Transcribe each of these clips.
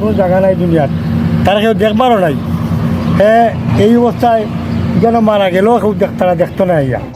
কোনো জায়গা নাই দুনিয়ার তারা কেউ দেখবারও নাই হ্যাঁ এই অবস্থায়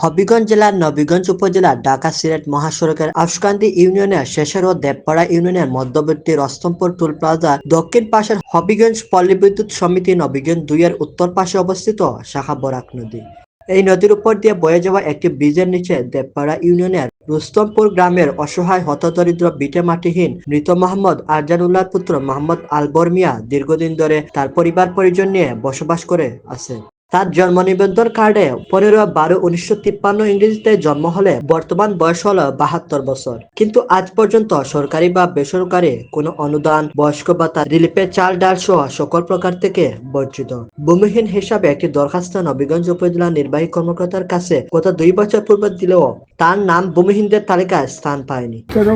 হবিগঞ্জ জেলার নবীগঞ্জ উপজেলার ঢাকা সিলেট মহাসড়কের আফসকান্দি ইউনিয়নের শেষের ও দেবপাড়া ইউনিয়নের মধ্যবর্তী রস্তমপুর টুল প্লাজার দক্ষিণ পাশের হবিগঞ্জ পল্লী বিদ্যুৎ সমিতি নবীগঞ্জ দুইয়ের উত্তর পাশে অবস্থিত শাখা বরাক নদী। এই নদীর উপর দিয়ে বয়ে যাওয়া একটি ব্রিজের নিচে দেবপাড়া ইউনিয়নের রুস্তমপুর গ্রামের অসহায় হতদরিদ্র বিটে মাটিহীন মৃত মোহাম্মদ আরজানুল্লাহর পুত্র মোহাম্মদ আলবর মিয়া দীর্ঘদিন ধরে তার পরিবার পরিজন নিয়ে বসবাস করে আছে। তার জন্ম নিবন্ধন কার্ডে পনেরো বারো উনিশশো তিপ্পান্ন ইংরেজিতে জন্ম হলে বর্তমান বয়স হল বাহাত্তর বছর। কিন্তু আজ পর্যন্ত সরকারি বা বেসরকারি কোনো অনুদান, বয়স্ক ভাতা রিলিফের চাল, ডাল সহ সকল প্রকার থেকে বর্জিত ভূমিহীন হিসাবে একটি দরখাস্ত নবীগঞ্জ উপজেলা নির্বাহী কর্মকর্তার কাছে গত দুই বছর পূর্বে দিলেও তার নাম ভূমিহীনদের তালিকায় স্থান পায়নি। তেরো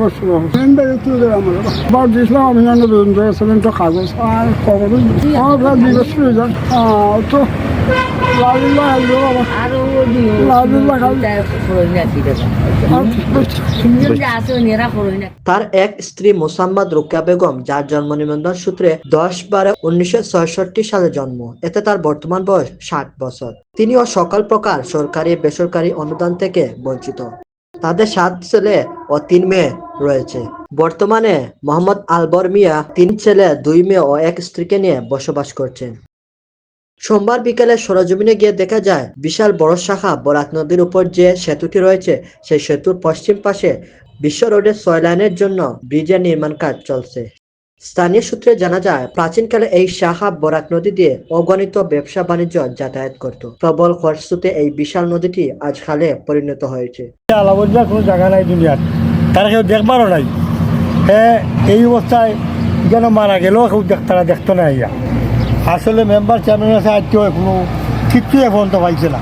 এক স্ত্রী মোসাম্মদ রুকিয়া বেগম, যার জন্ম নিবন্ধন সূত্রে দশ বারো উনিশশো সালে জন্ম। এতে তার বর্তমান বয়স ষাট বছর। তিনিও সকল প্রকার সরকারি বেসরকারি অনুদান থেকে বঞ্চিত। তাদের সাত ছেলে ও তিন মেয়ে রয়েছে। বর্তমানে মোহাম্মদ আলবর মিয়া তিন ছেলে, দুই মেয়ে ও এক স্ত্রীকে নিয়ে বসবাস করছেন। সোমবার বিকেলে সরজমিনে গিয়ে দেখা যায়, বিশাল বড় শাখা বরাক নদীর উপর যে সেতুটি রয়েছে, সেই সেতুর পশ্চিম পাশে বিশ্ব রোডের ছয় লাইনের জন্য ব্রিজের নির্মাণ কাজ চলছে। স্থানীয় সূত্রে জানা যায়, প্রাচীনকালে এই শাখা বরাক নদী দিয়ে অগণিত ব্যবসা বাণিজ্য যাতায়াত করত। প্রবল খরস্রোতে এই বিশাল নদীটি আজ খালে পরিণত হয়েছে। আলাবজ্জা কোনো জায়গা নাই দুনিয়ার। তারা কেউ দেখবারও নাই। হ্যাঁ এই অবস্থায় যেন মারা গেলেও কেউ তারা দেখতো না আসলে মেম্বার চেয়ারম্যান আছে আজ কেউ কোনো কিচ্ছু এখন তো পাইছে না।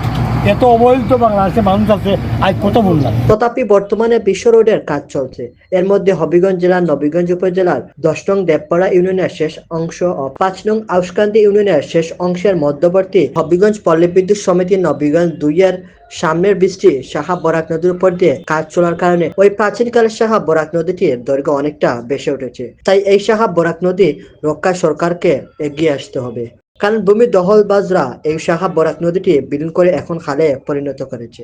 এত অবহেলিত বাংলাদেশে মানুষ আছে, আজ কত বললাম। তথাপি বর্তমানে বিশ্ব রোডের কাজ চলছে। এর মধ্যে হবিগঞ্জ জেলার, নবীগঞ্জ উপজেলার, দশ নং দেবপাড়া ইউনিয়নের শেষ অংশ ও পাঁচ নং আউসকান্দি ইউনিয়নের শেষ অংশের মধ্যবর্তী হবিগঞ্জ পল্লী বিদ্যুৎ সমিতি নবীগঞ্জ দুইয়ের সামনের বৃষ্টি সাহা বরাক নদীর উপর দিয়ে কাজ চলার কারণে ওই প্রাচীনকালের সাহা বরাক নদীটির দৈর্ঘ্য অনেকটা বেশি উঠেছে। তাই এই সাহা বরাক নদী রক্ষায় সরকারকে এগিয়ে আসতে হবে। কারণ ভূমি দহল বাজরা এই শাখা বরাক নদীটি বিলীন করে এখন খালে পরিণত করেছে।